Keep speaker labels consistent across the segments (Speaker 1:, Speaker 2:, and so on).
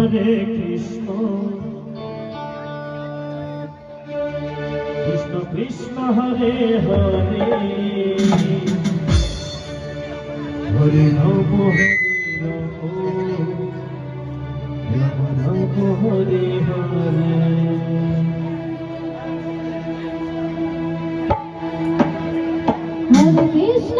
Speaker 1: Hare Krishna Krishna Hare Hare Hare Namo Hare Krishna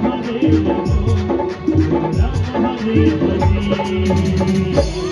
Speaker 1: Thank you.